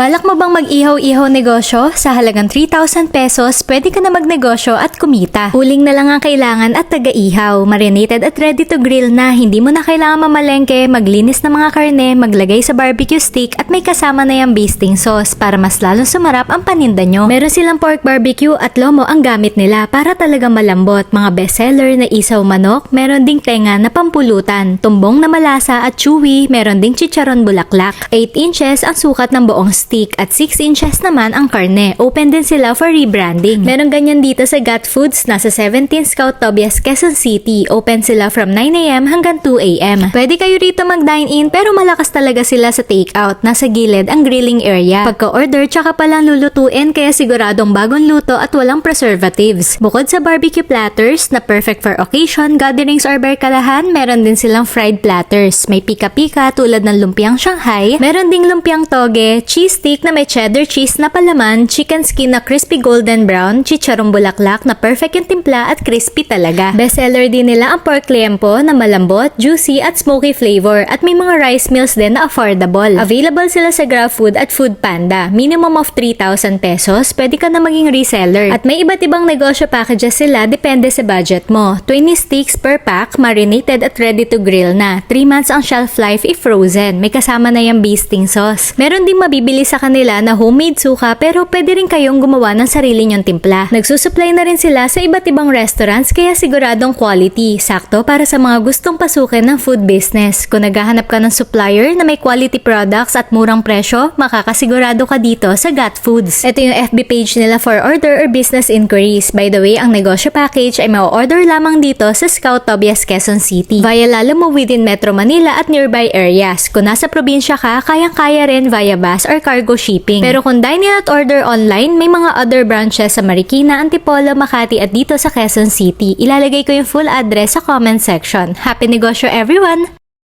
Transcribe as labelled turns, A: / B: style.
A: Balak mo bang mag-ihaw-ihaw negosyo? Sa halagang 3,000 pesos, pwede ka na magnegosyo at kumita. Huling na lang ang kailangan at taga-ihaw. Marinated at ready to grill na. Hindi mo na kailangan mamalengke, maglinis ng mga karne, maglagay sa barbecue stick at may kasama na yung basting sauce para mas lalong sumarap ang paninda nyo. Meron silang pork barbecue at lomo ang gamit nila para talagang malambot. Mga bestseller na isaw manok, meron ding tenga na pampulutan, tumbong na malasa at chewy, meron ding chicharon bulaklak. 8 inches ang sukat ng buong stick at 6 inches naman ang karne. Open din sila for rebranding. Meron ganyan dito sa Gut Foods, nasa 17 Scout Tobias, Quezon City. Open sila from 9am hanggang 2am. Pwede kayo rito mag-dine-in pero malakas talaga sila sa takeout. Nasa gilid ang grilling area. Pagka-order, tsaka palang lulutuin kaya siguradong bagong luto at walang preservatives. Bukod sa barbecue platters na perfect for occasion, gatherings or barkadahan, meron din silang fried platters. May pika-pika tulad ng lumpiang Shanghai, meron ding lumpiang toge, cheese stick na may cheddar cheese na palaman, chicken skin na crispy golden brown, chicharong bulaklak na perfect yung timpla at crispy talaga. Bestseller din nila ang pork liempo na malambot, juicy at smoky flavor at may mga rice meals din na affordable. Available sila sa GrabFood at Food Panda. Minimum of 3,000 pesos, pwede ka na maging reseller. At may iba't ibang negosyo packages sila depende sa budget mo. 20 sticks per pack, marinated at ready to grill na. 3 months ang shelf life if frozen. May kasama na yung basting sauce. Meron ding mabibili sa kanila na homemade suka pero pwede rin kayong gumawa ng sarili nyong timpla. Nagsusupply na rin sila sa iba't ibang restaurants kaya siguradong quality. Sakto para sa mga gustong pasukin ng food business. Kung naghahanap ka ng supplier na may quality products at murang presyo, makakasigurado ka dito sa Got Foods. Ito yung FB page nila for order or business inquiries. By the way, ang negosyo package ay ma-order lamang dito sa Scout Tobias, Quezon City. Via lalo mo within Metro Manila at nearby areas. Kung nasa probinsya ka, kayang-kaya rin via bus or cargo shipping. Pero kung dine-in at order online, may mga other branches sa Marikina, Antipolo, Makati at dito sa Quezon City. Ilalagay ko yung full address sa comment section. Happy negosyo everyone!